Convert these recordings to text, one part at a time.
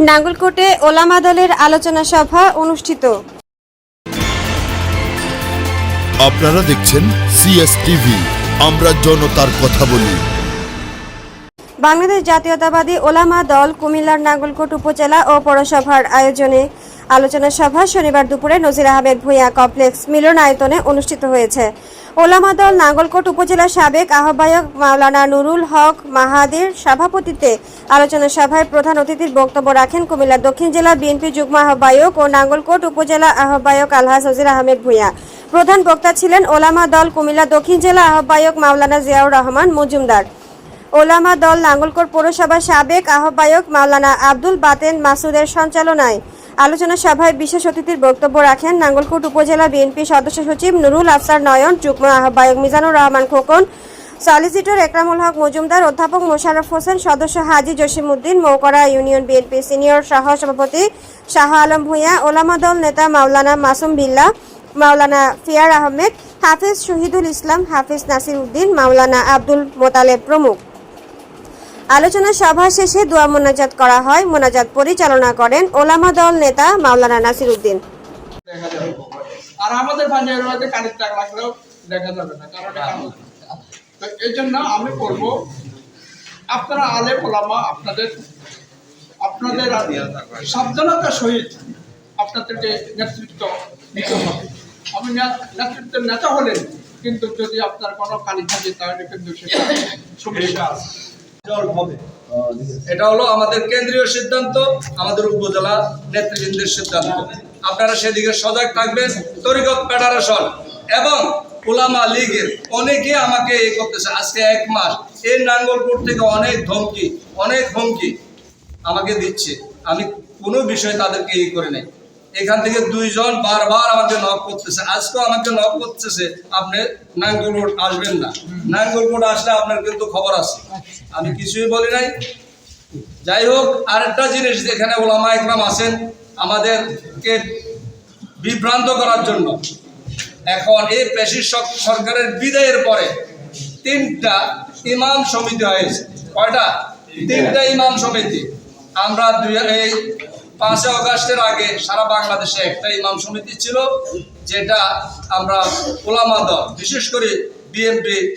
নাঙ্গলকোটে ওলামা দলের আলোচনা সভা অনুষ্ঠিত। আপনারা দেখছেন সিএস টিভি আমরা জনতার কথা বলি। বাংলাদেশ জাতীয়তাবাদী ওলামা দল কুমিল্লার নাঙ্গলকোট উপজেলা ও পৌরসভার আয়োজনে আলোচনা সভা শনিবার দুপুরে নজির আহমেদ ভূঁইয়া কমপ্লেক্স মিলনায়তনে অনুষ্ঠিত হয়েছে। ওলামা দল নাঙ্গলকোট উপজেলা সাবেক আহ্বায়ক মাওলানা নুরুল হক মাহাদির সভাপতিত্বে আলোচনা সভায় প্রধান অতিথির বক্তব্য রাখেন কুমিল্লা দক্ষিণ জেলা বিএনপি যুগ্ম আহ্বায়ক ও নাঙ্গলকোট উপজেলা আহ্বায়ক আলহাজ নজির আহমেদ ভূঁইয়া। প্রধান বক্তা ছিলেন ওলামা দল কুমিল্লা দক্ষিণ জেলা আহ্বায়ক মাওলানা জিয়াউর রহমান মজুমদার। ওলামা দল নাঙ্গলকোট পৌরসভার সাবেক আহ্বায়ক মাওলানা আব্দুল বাতেন মাসুদের সঞ্চালনায় আলোচনা সভায় বিশেষ অতিথির বক্তব্য রাখেন নাঙ্গলকোট উপজেলা বিএনপি সদস্য সচিব নুরুল আফসার নয়ন, যুগ্ম আহ্বায়ক মিজানুর রহমান খোকন সলিসিটর একরামুল হক মজুমদার, অধ্যাপক মোশাররফ হোসেন, সদস্য Haji Jasimuddin Moukra union BNP senior সহ সভাপতি শাহ আলম ভূঁইয়া, ওলামা দল নেতা মাওলানা মাসুম বিল্লাহ মাওলানা ফিয়ার আহমেদ, হাফিজ শহীদুল ইসলাম, হাফিজ নাসির উদ্দিন, মাওলানা আব্দুল মোতালেব প্রমুখ। আলোচনা সভা শেষে দোয়া মোনাজাত করা হয়। মোনাজাত পরিচালনা করেন ওলামা দল নেতা মাওলানা নাসির উদ্দিন। আপনাদের আপনাদেরকে নেতৃত্ব নিতে হলেন, কিন্তু যদি আপনার কোনো কালি থাকে, তাহলে কিন্তু সেটা সমস্যা আছে। এটা হলো আমাদের কেন্দ্রীয় সিদ্ধান্ত, আমাদের উপজেলা নেতৃবৃন্দের সিদ্ধান্ত। আপনারা সেদিকে সজাগ থাকবেন। তরিকত ফেডারেশন এবং ওলামা লীগের অনেকে আমাকে এ করতেছে। আজকে এক মাস এই নাঙ্গলপুর থেকে অনেক ধমকি অনেক ধমকি আমাকে দিচ্ছে। আমি কোনো বিষয়ে তাদেরকে ই করে নাই। এখান থেকে দুইজন বারবার আমাকে নক করতেছে। আজকেও আমাকে নক করতেছে আপনি নাঙ্গল রোড আসবেন না। নাঙ্গল রোড আসলে আপনার কিন্তু খবর আছে। আমি কিছুই বলি নাই। যাই হোক আরেকটা জিনিস যেখানে ওলামা একরাম আছেন আমাদেরকে বিভ্রান্ত করার জন্য। এখন এই পেশি সরকারের বিদায়ের পরে তিনটা ইমাম সমিতি হয়েছে। কয়টা? তিনটা ইমাম সমিতি। আমরা দুই এই পাঁচই অগাস্টের আগে সারা বাংলাদেশে একটা ইমাম সমিতি ছিল, যেটা আমরা ওলামা দল, বিশেষ করে বিএনপি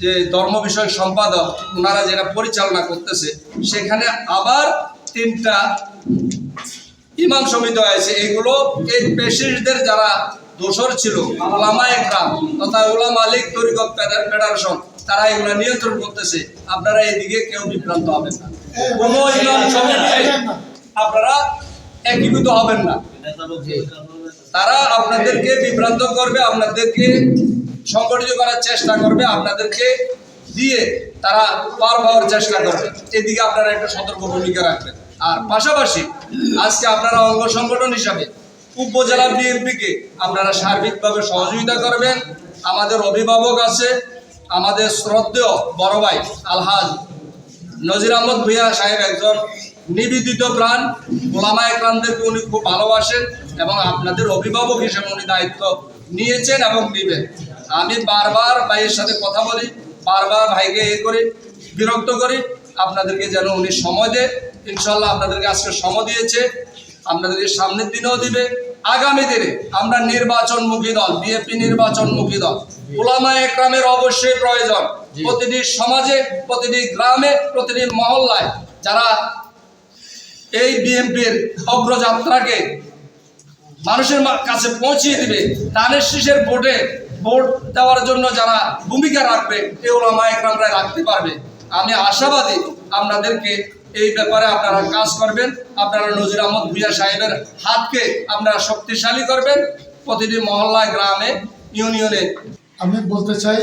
যে ধর্ম বিষয়ক সম্পাদক ওনারা যেটা পরিচালনা করতেছে, সেখানে আবার তিনটা ইমাম সমিতি হয়েছে। এগুলো এই পেশিসদের যারা দোষর ছিল, ওলামা একরাম তথা ওলামা লীগ তরিকত ফেডার- ফেডারেশন, তারা এগুলো নিয়ন্ত্রণ করতেছে। আপনারা এদিকে কেউ বিভ্রান্ত হবেন না। কোনো ইমাম সমিতি আপনারা একীভূত হবেন না। তারা আপনাদেরকে বিভ্রান্ত করবে আপনাদেরকে সংগঠিত করার চেষ্টা করবে আপনাদেরকে দিয়ে তারা পার পাওয়ার চেষ্টা করবে। এদিকে আপনারা একটা সতর্ক ভূমিকা রাখবেন। আর পাশাপাশি আজকে আপনারা অঙ্গ সংগঠন হিসাবে উপজেলা বিএনপিকে আপনারা সার্বিকভাবে সহযোগিতা করবেন। আমাদের অভিভাবক আছে আমাদের শ্রদ্ধেয় বড় ভাই আলহাজ নজির আহমদ ভূঁইয়া সাহেব একজন নিবেদিত প্রাণ। গোলামা একরামদেরকে উনি খুব ভালোবাসেন এবং আপনাদের অভিভাবক হিসেবে উনি দায়িত্ব নিয়েছেন এবং নেবেন। আমি বারবার ভাইয়ের সাথে কথা বলি বারবার ভাইকে এ করি বিরক্ত করি। আপনাদেরকে যেন উনি সময় দেয় ইনশাল্লাহ আপনাদেরকে আজকে সময় দিয়েছে। আপনাদেরকে সামনের দিনেও দিবে। আগামী দিনে আমরা নির্বাচনমুখী দল বিএপি নির্বাচনমুখী দল ওলামা একরামের অবশ্যই প্রয়োজন। প্রতিটি সমাজে প্রতিটি গ্রামে প্রতিটি মহল্লায় যারা এই বিএনপির অগ্রযাত্রাকে মানুষের কাছে পৌঁছিয়ে দিবে। ধানের শীষের ভোটে ভোট দেওয়ার জন্য যারা ভূমিকা রাখবে এই ওলামা একরামরা রাখতে পারবে। আমি আশাবাদী আপনাদেরকে এই ব্যাপারে আপনারা কাজ করবেন। আপনারা নজির আহমদ ভুইয়া সাহেবের হাতকে আপনারা শক্তিশালী করবেন। প্রতিটি মহল্লায়, গ্রামে, ইউনিয়নে। আমি বলতে চাই,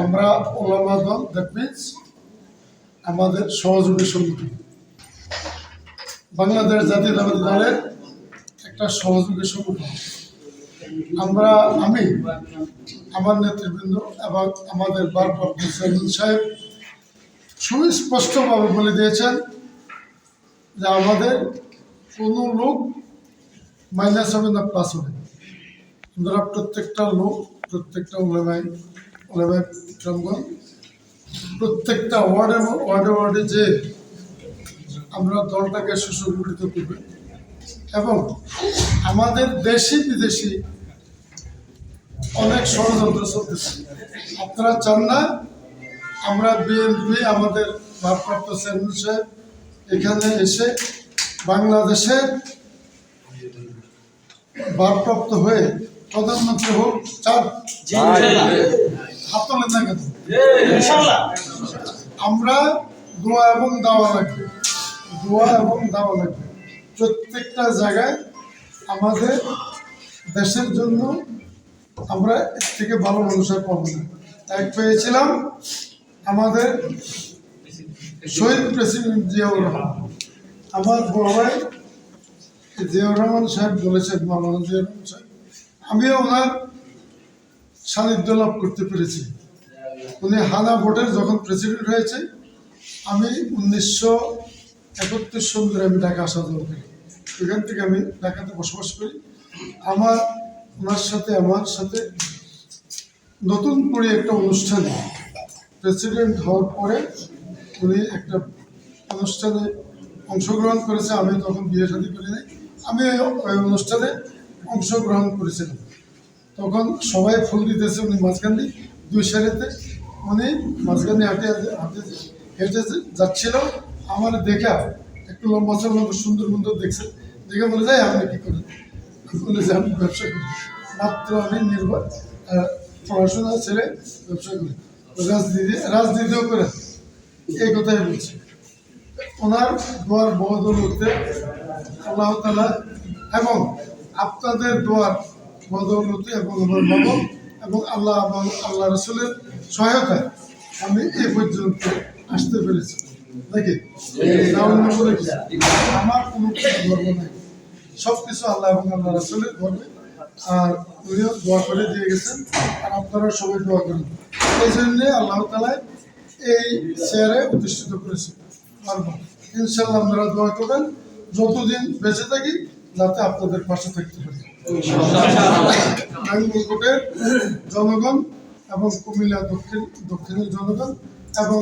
আমরা ওলামা দ্যাট মিনস আমাদের সহযোগী সংগঠন বাংলাদেশ জাতীয়তাবাদী দলের একটা সহযোগী সংগঠন আমরা, আমি, আমার নেতৃবৃন্দ এবং আমাদের ভারপ্রাপ্ত চেয়ারম্যান সাহেব সুস্পষ্টভাবে বলে দিয়েছেন যে আমাদের কোনো লোক মাইনাস হবে না প্লাস হবে। আমরা প্রত্যেকটা লোক, প্রত্যেকটা ওলেমাই ওলেমাই প্রত্যেকটা ওয়ার্ডে ওয়ার্ডে ওয়ার্ডে যে আমরা দলটাকে সুসংগঠিত করবে। এবং আমাদের দেশি বিদেশি অনেক ষড়যন্ত্র চলতেছে। আপনারা চান না আমরা বিএনপি আমাদের ভারপ্রাপ্ত চেয়ারম্যান সাহেব এখানে এসে বাংলাদেশের ভারপ্রাপ্ত হয়ে প্রধানমন্ত্রী হোক চান। হাত তোলেন না কেন? আমরা দোয়া এবং দাওয়া লাগবে দোয়া এবং দাওয়া লাগবে। প্রত্যেকটা জায়গায় আমাদের দেশের জন্য আমরা এর থেকে ভালো মানুষের পাবো না। এক পেয়েছিলাম আমাদের শহীদ প্রেসিডেন্ট জিয়াউর রহমান। আমার বড় ভাই জিয়াউর রহমান সাহেব বলেছেন, মাওলানা জিয়াউর রহমান সাহেব আমিও ওনার সান্নিধ্য লাভ করতে পেরেছি। উনি হানা ভোটের যখন প্রেসিডেন্ট হয়েছে, আমি উনিশশো একত্রিশ সন ধরে আমি ঢাকা আসা যাওয়া করি এখান থেকে আমি ঢাকাতে বসবাস করি। আমার, ওনার সাথে, আমার সাথে নতুন করে একটা অনুষ্ঠানে প্রেসিডেন্ট হওয়ার পরে উনি একটা অনুষ্ঠানে অংশগ্রহণ করেছে। আমি তখন বিয়ে শাদী করি নাই। আমি ওই- অনুষ্ঠানে অংশগ্রহণ করেছিলাম। তখন সবাই ফুল দিতেছে উনি মাঝখান দিয়ে। দুই সারিতে উনি মাঝখান হাঁটে হাঁটে, হেঁটে যাচ্ছিল। আমার দেখা একটু লম্বা চল সুন্দর সুন্দর দেখছে। দেখে বলে, যাই, আপনি কি আমি বলে, যে আমি ব্যবসা করি। মাত্র আমি নির্ভর পড়াশোনা ছেড়ে ব্যবসা করি। রাজনীতি, রাজনীতিও করে এই কথাই বলছি। ওনার দোয়ার বদৌলতে আল্লাহ তালা এবং আপনাদের দোয়ার বদৌলতে এবং আমার বাবা এবং আল্লাহ আল্লাহ রসুলের সহায়তায় আমি এই পর্যন্ত আসতে পেরেছি। আল্লাহ এবং আল্লাহ রসুলের গর্বে আর উনিও দোয়া করে দিয়ে গেছেন, আর আপনারা সবাই দোয়া করেন। এই জন্যে আল্লাহ এই চেয়ারে অধিষ্ঠিত করেছে। ইনশাল্লাহ আপনারা দোয়া করবেন, যতদিন বেঁচে থাকি, যাতে আপনাদের পাশে থাকতে পারি। জনগণ এবং কুমিল্লা দক্ষিণ দক্ষিণের জনগণ এবং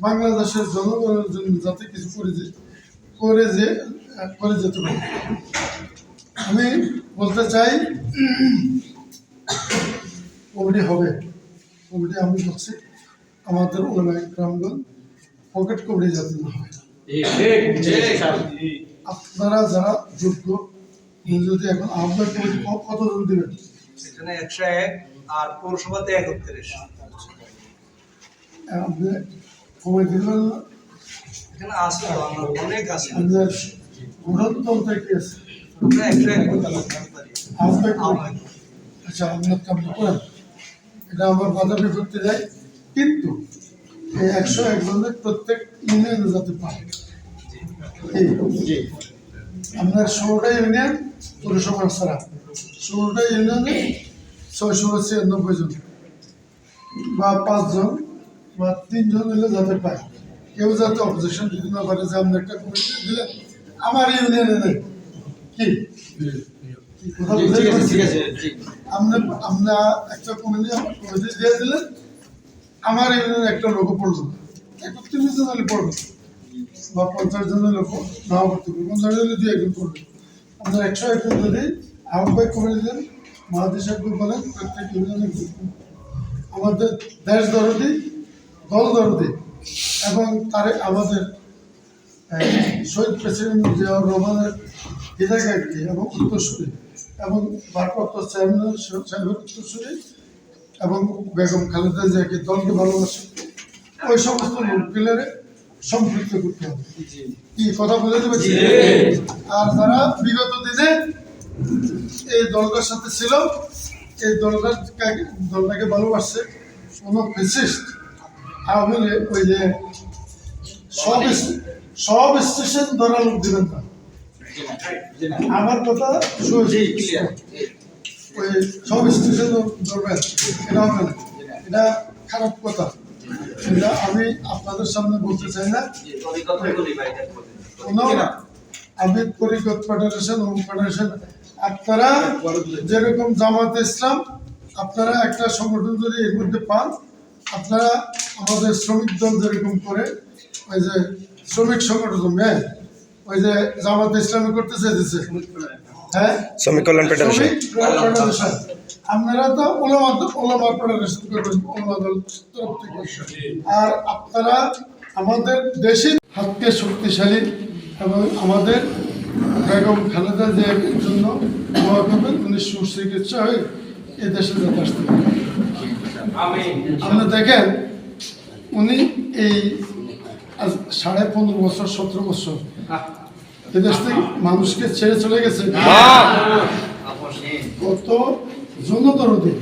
বাংলাদেশের জনগণের জন্য যাতে কিছু করে যে করে যে করে যেতে পারে। আমি বলতে চাই কমিটি হবে। কমিটি আমি বলছি আমাদের ওলামাই গ্রামগণ পকেট কমিটি যাতে না হয়। আপনারা যারা যোগ্য যদি এখন আপনার কমিটি ক- কতজন দেবেন? সেখানে একশো এক আর পৌরসভাতে একত্রিশ। আপনি কমিটি দিবেন না? এখানে আমার অনেক আছে আপনার গণতন্ত্র কি আছে আচ্ছা আপনার করেন। এটা আমার কিন্তু এই একশো একজনের প্রত্যেক ইউনিয়নে যাতে আপনার ষোলোটা ইউনিয়ন পৌরসভার ছাড়া। ষোলোটা ইউনিয়নে ছয়শো ছিয়ানব্বই জন বা পাঁচজন বা তিনজন হলে যাতে পায়। কেউ যাতে অপোজিশন দিতে না পারে যে আপনি একটা কমিটি দিলেন আমার ইউনিয়নে নেই কি? আমরা একটা কমিটি কমিটি দিয়ে দিলেন আমার ইউনিয়নে একটা লোক পড়ল একত্রিশ জন হলে পড়বে। বা পঞ্চাশ লোক নাও করতে পারবে পঞ্চাশ জনে দুই একজন পড়বে। আপনার একশো একজন যদি আহ্বায়ক করে দিলেন মহাদেশ বলেন প্রত্যেক ইউনিয়নে আমাদের দেশ দরদি দল দরদি এবং তারে আমাদের শহীদ প্রেসিডেন্ট জিয়াউর রহমানের হৃদয়কারী এবং উত্তরসূরি এবং ভারপ্রাপ্ত চেয়ারম্যান সাহেবের উত্তরসূরি এবং বেগম খালেদা জিয়াকে দলকে ভালোবাসে। ওই সমস্ত লোকগুলোরে সম্পৃক্ত করতে হবে। কি কথা বুঝতে পারছি আর যারা বিগত দিনে এই দলটার সাথে ছিল এই দলটার দলটাকে ভালোবাসছে কোনো ফেসিস্ট আওয়ামী লীগ ওই যে সব স্টে- সব স্টেশন ধরা লোক দিবেন না। আমার কথা ওই সব স্টেশন ধরবেন এটা হবে না এটা খারাপ কথা। এটা আমি আপনাদের সামনে বলতে চাই না। আমি পরিগত ফেডারেশন হোম ফেডারেশন আপনারা যেরকম জামাত ইসলাম আপনারা একটা সংগঠন যদি এর মধ্যে পান আপনারা আমাদের শ্রমিক দল যেরকম করে ওই যে শ্রমিক সংগঠন হ্যাঁ? ওই যে জামাত ইসলামী করতে চেয়েছে হ্যাঁ? শ্রমিক কল্যাণ ফেডারেশন। আপনারা তো ওলামা ওলামা ফেডারেশন করবেন ওলামা দল তরফ থেকে। আর আপনারা আমাদের দেশের হাতকে শক্তিশালী এবং আমাদের বেগম খালেদা জিয়ার জন্য দোয়া করবেন উনি সুচিকিৎসা হয়ে এই দেশে যাতে আসতে পারেন আপনি দেখেন উনি এই সাড়ে পনেরো বছর সতেরো বছর এদেশ থেকে মানুষকে ছেড়ে চলে গেছে। কত জনদরদি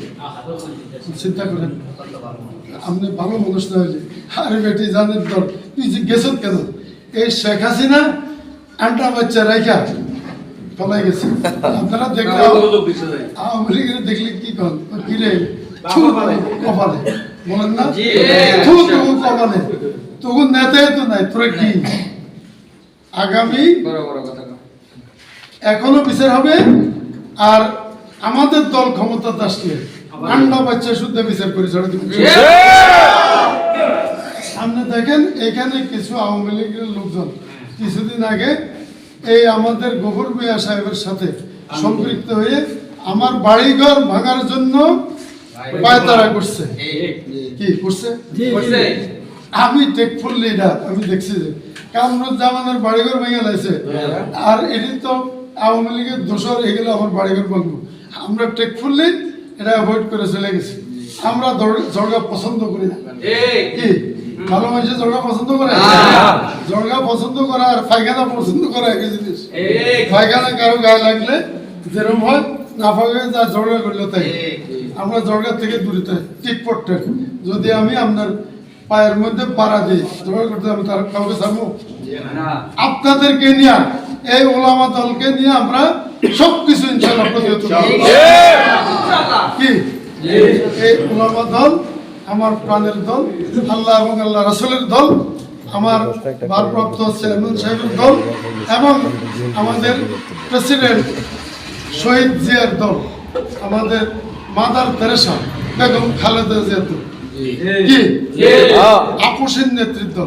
চিন্তা করেন আপনি ভালো মানুষ না হইলে। আরে বেটি জানেন তোর তুই যে গেছত কেন? এই শেখ হাসিনা আন্টা বাচ্চা রাইখা পলাই গেছে। আপনারা দেখলে আওয়ামী লীগের দেখলে কি কন? ও কি রে কপালে। বলেন না? থু থু কপালে। তখন নেতাই তো নাই তোরা কি। আগামী এখনও বিচার হবে আর আমাদের দল ক্ষমতাতে আসলে আন্ডা বাচ্চা শুদ্ধ বিচার করে ছেড়ে সামনে দেখেন এখানে কিছু আওয়ামী লীগের লোকজন কিছুদিন আগে এই আমাদের গোবর মিয়া সাহেবের সাথে সম্পৃক্ত হয়ে আমার বাড়িঘর ভাঙার জন্য পায়তারা করছে কি করছে আমি টেকফুল লিডার আমি দেখছি যে কামরুজ্জামানের বাড়িঘর ভেঙে লাইছে। আর এটি তো আওয়ামী লীগের দোষর এগুলো আমার বাড়িঘর ভাঙবো আমরা টেকফুল্লি এটা অ্যাভয়েড করে চলে গেছি। আমরা জর্গা পছন্দ করি না। কি? ভালো মানুষের জর্গা পছন্দ করে? জর্গা পছন্দ করা আর পায়খানা পছন্দ করা একই জিনিস। পায়খানা কারও গায়ে লাগলে যেরকম হয় না যা করলে তাই। আমরা জর্গা থেকে দূরে থাকি যদি আমি আপনার পায়ের মধ্যে পাড়া দিই জর্গা করতে আমি তার কাউকে ছাড়বো? আপনাদেরকে নিয়ে এই ওলামা দলকে নিয়ে আমরা সবকিছু ইনশাল্লাহ প্রতিহত করব। কি? এই ওলামা দল আমার প্রাণের দল আল্লাহ এবং আল্লাহ রাসুলের দল আমার ভারপ্রাপ্ত চেয়ারম্যান সাহেবের দল এবং আমাদের প্রেসিডেন্ট শহীদ জিয়ার দল আমাদের মাদার তেরেসা বেগম খালেদা জিয়ার দল। কি? আপোষের নেতৃত্ব।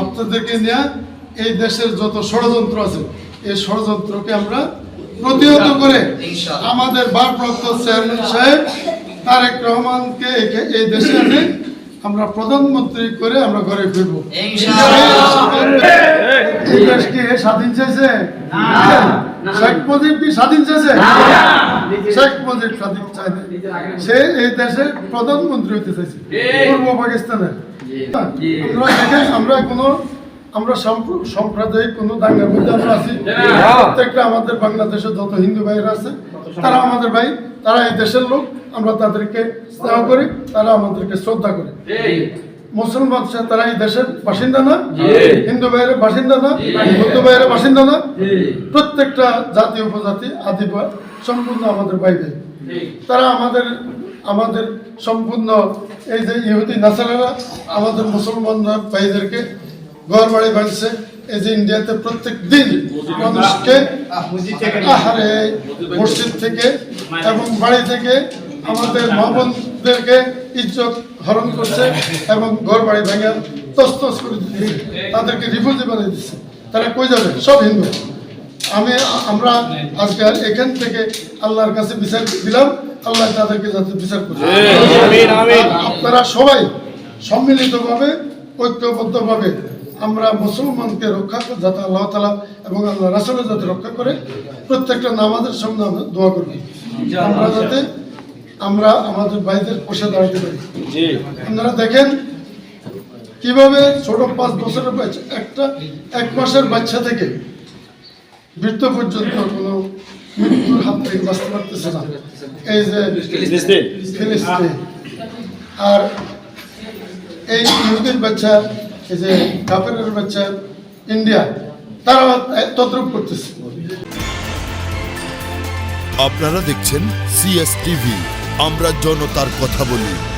আপনাদেরকে নিয়ে এই দেশের যত ষড়যন্ত্র আছে এই ষড়যন্ত্রকে আমরা প্রতিহত করে আমাদের ভারপ্রাপ্ত চেয়ারম্যান সাহেব তারেক রহমানকে এই দেশে এনে আমরা প্রধানমন্ত্রী করে আমরা ঘরে ফিরবো। এই দেশ স্বাধীন চাইছে? শেখ মুজিব কি স্বাধীন চাইছে? শেখ মুজিব স্বাধীন চায় সে এই দেশের প্রধানমন্ত্রী হতে চাইছে পূর্ব পাকিস্তানের। আমরা দেখেন আমরা কোনো আমরা সম্প্র- সাম্প্রদায়িক কোনো দাঙ্গার মধ্যে আমরা আছি। প্রত্যেকটা আমাদের বাংলাদেশের যত হিন্দু ভাইয়েরা আছে তারা আমাদের ভাই তারা এই দেশের লোক। আমরা তাদেরকে স্নেহ করি তারা আমাদেরকে শ্রদ্ধা করে। মুসলমান তারা এই দেশের বাসিন্দা না হিন্দু ভাইয়ের বাসিন্দা না বৌদ্ধ ভাইয়ের বাসিন্দা না প্রত্যেকটা জাতি উপজাতি আদিবাস সম্পূর্ণ আমাদের ভাই তারা আমাদের আমাদের সম্পূর্ণ এই যে ইহুদি নাসারারা আমাদের মুসলমান ভাইদেরকে ঘর বাড়ি ভাঙছে এই যে ইন্ডিয়াতে প্রত্যেক দিন মানুষকে আহারে মসজিদ থেকে এবং বাড়ি থেকে আমাদের মা বোনদেরকে ইজ্জত হরণ করছে এবং ঘর বাড়ি ভেঙে তস্তস করে দিচ্ছে। তাদেরকে রিফিউজি বানিয়ে দিচ্ছে। তারা কই যাবে? সব হিন্দু। আমি আমরা আজকে এখান থেকে আল্লাহর কাছে বিচার দিলাম। আল্লাহ তাদেরকে যাতে বিচার করছে আপনারা সবাই সম্মিলিতভাবে ঐক্যবদ্ধভাবে আমরা মুসলমানকে রক্ষা করে যাতে আল্লাহ তালা এবং আল্লাহ রাসুল যাতে রক্ষা করে প্রত্যেকটা নামাজের সঙ্গে আমরা দোয়া করবি। আমরা যাতে আমরা আমাদের ভাইদের পাশে দাঁড়াতে পারি। আপনারা দেখেন কীভাবে ছোট পাঁচ বছরের বাচ্চা একটা এক মাসের বাচ্চা থেকে বৃদ্ধ পর্যন্ত কোনো মৃত্যুর হাত থেকে বাঁচতে পারতেছে না। এই যে ফিলিস্তিন। আর এই ইহুদির বাচ্চা এই যে কাপেরের বাচ্চা ইন্ডিয়া তারা তদ্রুপ করতেছে। আপনারা দেখছেন সিএস টিভি আমরা জনতার কথা বলি।